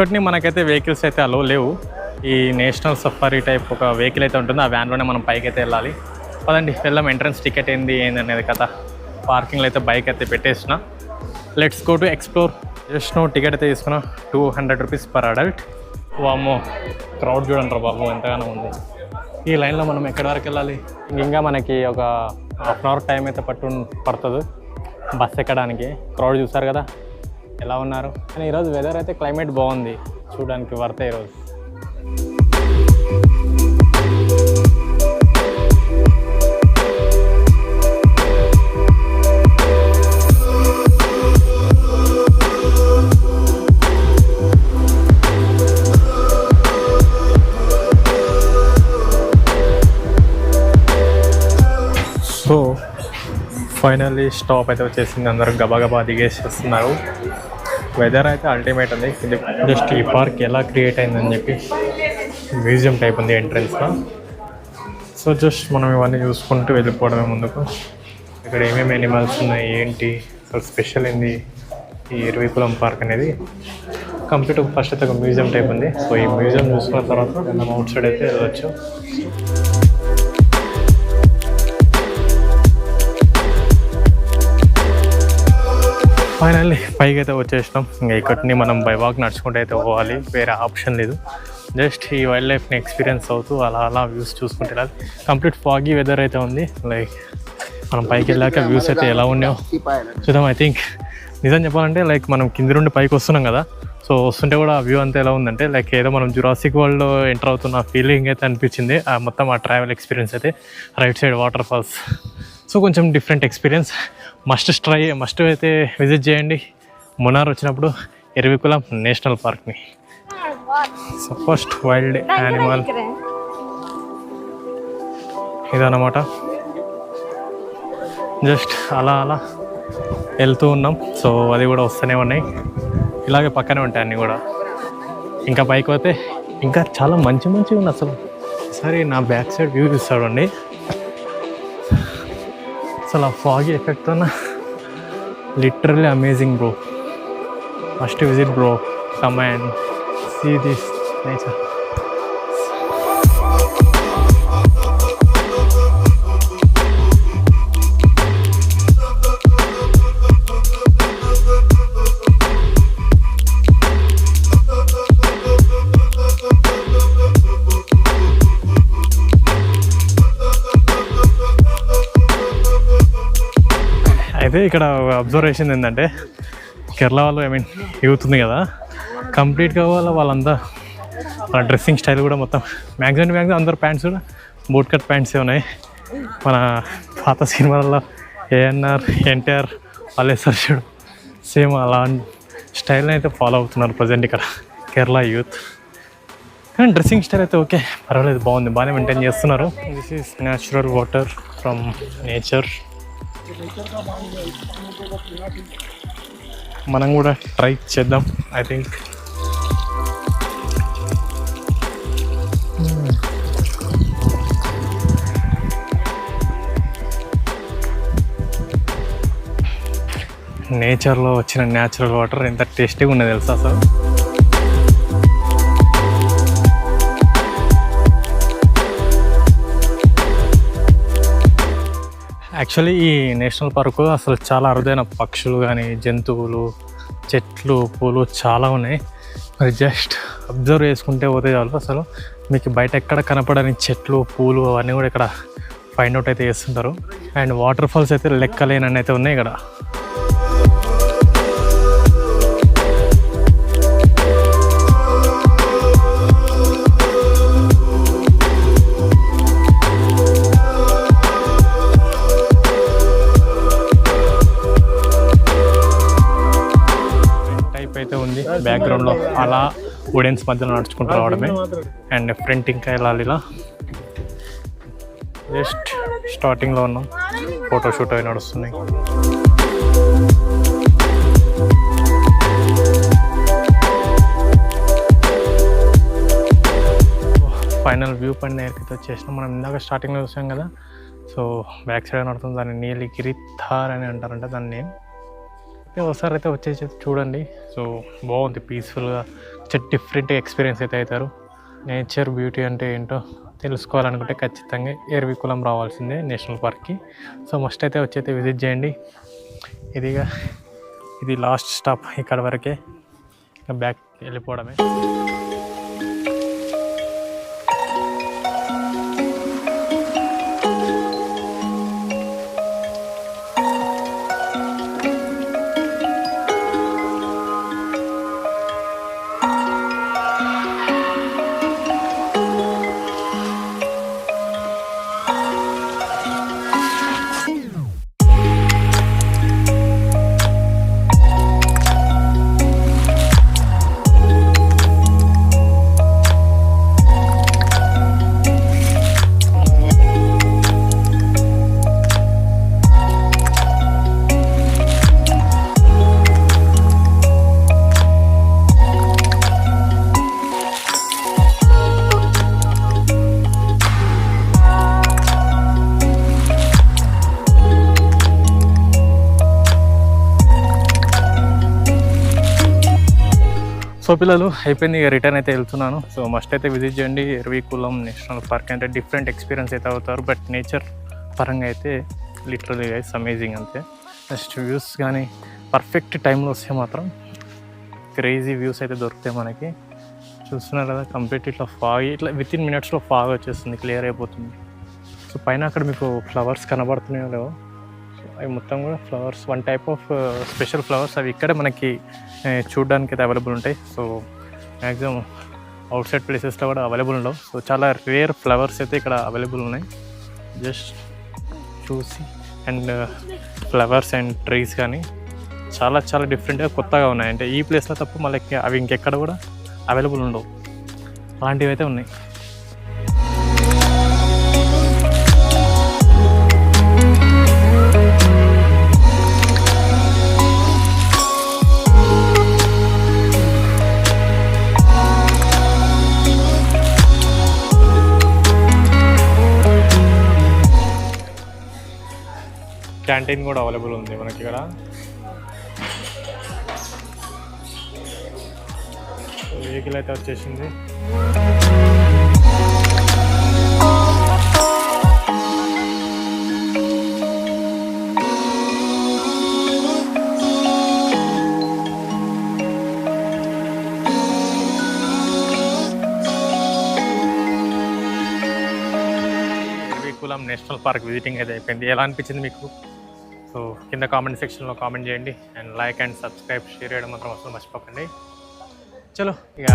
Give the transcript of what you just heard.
ఇక్కడిని మనకైతే వెహికల్స్ అయితే అలో లేవు. ఈ నేషనల్ సఫారీ టైప్ ఒక వెహికల్ అయితే ఉంటుంది. ఆ వ్యాన్లోనే మనం పైకి అయితే వెళ్ళాలి. పదండి వెళ్ళాం ఎంట్రన్స్ టికెట్ ఏంది ఏంది అనేది కదా పార్కింగ్లో అయితే బైక్ అయితే పెట్టేసిన. Let's go to explore just no ticket అయితే తీసుకున్నా. Two hundred rupees per adult వామ్మో క్రౌడ్ చూడండి రా బాబు ఎంతగానో ఉంది. ఈ లైన్లో మనం ఎక్కడి వరకు వెళ్ళాలి? ఇంకా మనకి ఒక హాఫ్ అన్ అవర్ టైం అయితే పట్టు పడుతుంది. బస్ ఎక్కడానికి. క్రౌడ్ చూసారు కదా? ఎలా ఉన్నారు? కానీ ఈరోజు వెదర్ అయితే క్లైమేట్ బాగుంది. చూడడానికి వర్త ఈరోజు. సో ఫైనల్లీ స్టాప్ అయితే వచ్చేసింది. అందరూ గబాగబా దిగేసి వస్తున్నారు వెదర్ అయితే అల్టిమేట్ ఉంది. ఇది జస్ట్ ఈ పార్క్ ఎలా క్రియేట్ అయిందని చెప్పి మ్యూజియం టైప్ ఉంది ఎంట్రన్స్లో సో జస్ట్ మనం ఇవన్నీ చూసుకుంటూ వెళ్ళిపోవడమే ముందుకు. ఇక్కడ ఏమేమి ఎనిమల్స్ ఉన్నాయి ఏంటి అసలు స్పెషల్ ఏంది ఈ ఇరవికులం పార్క్ అనేది. కంప్లీట్ ఫస్ట్ అయితే ఒక మ్యూజియం టైప్ ఉంది. సో ఈ మ్యూజియం చూసుకున్న తర్వాత మనం అవుట్ సైడ్ అయితే వెళ్ళవచ్చు ఫైనల్లీ పైకి అయితే వచ్చేసినాం. ఇంకా ఇక్కడిని మనం బై వాక్ నడుచుకుంటూ అయితే పోవాలి. వేరే ఆప్షన్ లేదు. జస్ట్ ఈ వైల్డ్ లైఫ్ని ఎక్స్పీరియన్స్ అవుతూ అలా అలా వ్యూస్ చూసుకుంటే వెళ్ళాలి కంప్లీట్ ఫాగీ వెదర్ అయితే ఉంది. లైక్ మనం పైకి వెళ్ళాక వ్యూస్ అయితే ఎలా ఉన్నాయో చూద్దాం. ఐ థింక్ నిజం చెప్పాలంటే లైక్ మనం కింది నుండి పైకి వస్తున్నాం కదా. సో వస్తుంటే కూడా ఆ వ్యూ అంతా ఎలా ఉందంటే లైక్ ఏదో మనం జురాసిక్ వరల్డ్లో ఎంటర్ అవుతున్న ఫీలింగ్ అయితే అనిపించింది. ఆ మొత్తం ఆ ట్రావెల్ ఎక్స్పీరియన్స్ అయితే. Right side water falls so కొంచెం different experience must try must అయితే విజిట్ చేయండి. మునార్ వచ్చినప్పుడు ఎరవికులం నేషనల్ పార్క్ని సో ఫస్ట్ వైల్డ్ యానిమల్ ఇదన్నమాట. జస్ట్ అలా అలా వెళ్తూ ఉన్నాం. సో అది కూడా వస్తూనే ఉన్నాయి. ఇలాగే పక్కనే ఉంటాయి అన్నీ కూడా. ఇంకా పైకి పోతే ఇంకా చాలా మంచి మంచిగా ఉంది అసలు. సరే నా బ్యాక్ సైడ్ వ్యూ చూస్తాడండి అసలు ఆ ఫాగీ ఎఫెక్ట్ అన్న literally amazing bro must visit bro come and see this అయితే ఇక్కడ అబ్జర్వేషన్ ఏంటంటే కేరళ వాళ్ళు ఐ మీన్ యూత్ ఉంది కదా. కంప్లీట్గా వాళ్ళ వాళ్ళంతా వాళ్ళ డ్రెస్సింగ్ స్టైల్ కూడా మొత్తం. మ్యాక్సిమం మ్యాక్సిమం అందరు ప్యాంట్స్ కూడా బూట్ కట్ ప్యాంట్సే ఉన్నాయి. మన పాత సినిమాలలో ఏఎన్ఆర్ ఎన్టీఆర్ వాళ్ళేసారు చూడు. సేమ్ అలా స్టైల్ని అయితే ఫాలో అవుతున్నారు ప్రజెంట్ ఇక్కడ కేరళ యూత్ కానీ డ్రెస్సింగ్ స్టైల్ అయితే ఓకే పర్వాలేదు బాగుంది. బాగానే మెయింటైన్ చేస్తున్నారు. This is natural water from nature మనం కూడా ట్రై చేద్దాం ఐ థింక్ నేచర్లో వచ్చిన న్యాచురల్ వాటర్ ఎంత టేస్టీగా ఉన్నది తెలుసా సార్ యాక్చువల్లీ ఈ నేషనల్ పార్కు అసలు చాలా అరుదైన పక్షులు కానీ జంతువులు చెట్లు పూలు చాలా ఉన్నాయి. మరి జస్ట్ అబ్జర్వ్ చేసుకుంటే పోతే చాలు. అసలు మీకు బయట ఎక్కడ కనపడని చెట్లు పూలు అవన్నీ కూడా ఇక్కడ ఫైండ్ అవుట్ అయితే చేస్తుంటారు. అండ్ వాటర్ ఫాల్స్ అయితే లెక్కలేనని అయితే ఉన్నాయి ఇక్కడ. బ్యాక్గ్రౌండ్లో అలా వుడెన్స్ మధ్యలో నడుచుకుంటూ రావడమే. అండ్ ఫ్రంట్ ఇంకా వెళ్ళాలి ఇలా జస్ట్ స్టార్టింగ్లో ఉన్నాం. ఫోటోషూట్ అవి నడుస్తున్నాయి. ఫైనల్ వ్యూ పాయింట్ దగ్గరికి వచ్చేసినాం. మనం ఇందాక స్టార్టింగ్లో చూసాం కదా. సో బ్యాక్ సైడ్ నడుతుంది దాన్ని నీలిగిరి థార్ అని అంటారంట దాన్ని నేమ్ అయితే ఒకసారి అయితే వచ్చేసి చూడండి. సో బాగుంది పీస్ఫుల్గా డిఫరెంట్ ఎక్స్పీరియన్స్ అయితే అవుతారు. నేచర్ బ్యూటీ అంటే ఏంటో తెలుసుకోవాలనుకుంటే ఖచ్చితంగా ఎరవికులం రావాల్సిందే నేషనల్ పార్క్కి. సో మస్ట్ అయితే వచ్చైతే విజిట్ చేయండి. ఇదిగా ఇది లాస్ట్ స్టాప్ ఇక్కడ వరకే. ఇంకా బ్యాక్ వెళ్ళిపోవడమే. సో పిల్లలు అయిపోయింది ఇక రిటర్న్ అయితే వెళ్తున్నాను. సో మస్ట్ అయితే విజిట్ చేయండి. ఎరవికులం నేషనల్ పార్క్ అంటే డిఫరెంట్ ఎక్స్పీరియన్స్ అయితే అవుతారు. బట్ నేచర్ పరంగా అయితే లిటరలీ గైస్ అమేజింగ్ అంతే. నెక్స్ట్ వ్యూస్ కానీ పర్ఫెక్ట్ టైంలో వస్తే మాత్రం క్రేజీ వ్యూస్ అయితే దొరుకుతాయి మనకి. చూస్తున్నారు కదా కంప్లీట్ ఇట్లా ఫాగ్ ఇట్లా విత్ ఇన్ మినిట్స్లో ఫాగ్ వచ్చేస్తుంది క్లియర్ అయిపోతుంది. సో పైన అక్కడ మీకు ఫ్లవర్స్ కనబడుతున్నాయో లేవో అవి మొత్తం కూడా flowers one type of special flowers అవి ఇక్కడే మనకి చూడడానికి అయితే అవైలబుల్ ఉంటాయి. సో మ్యాక్సిమం అవుట్ సైడ్ ప్లేసెస్లో కూడా అవైలబుల్ ఉండవు. సో చాలా రేర్ ఫ్లవర్స్ అయితే ఇక్కడ అవైలబుల్ ఉన్నాయి. జస్ట్ చూసి అండ్ ఫ్లవర్స్ అండ్ ట్రీస్ కానీ చాలా చాలా డిఫరెంట్గా కొత్తగా ఉన్నాయి. అంటే ఈ ప్లేస్లో తప్ప మళ్ళీ అవి ఇంకెక్కడ కూడా అవైలబుల్ ఉండవు. అలాంటివి అయితే ఉన్నాయి. క్యాంటీన్ కూడా అవైలబుల్ ఉంది మనకి ఇక్కడ. వెహికల్ అయితే వచ్చేసింది. ఎర్వికులం నేషనల్ పార్క్ విజిటింగ్ అయితే అయిపోయింది. ఎలా అనిపించింది మీకు? సో కింద కామెంట్ సెక్షన్లో కామెంట్ చేయండి. And like and subscribe share చేయడం మాత్రం అసలు మర్చిపోకండి. చలో ఇక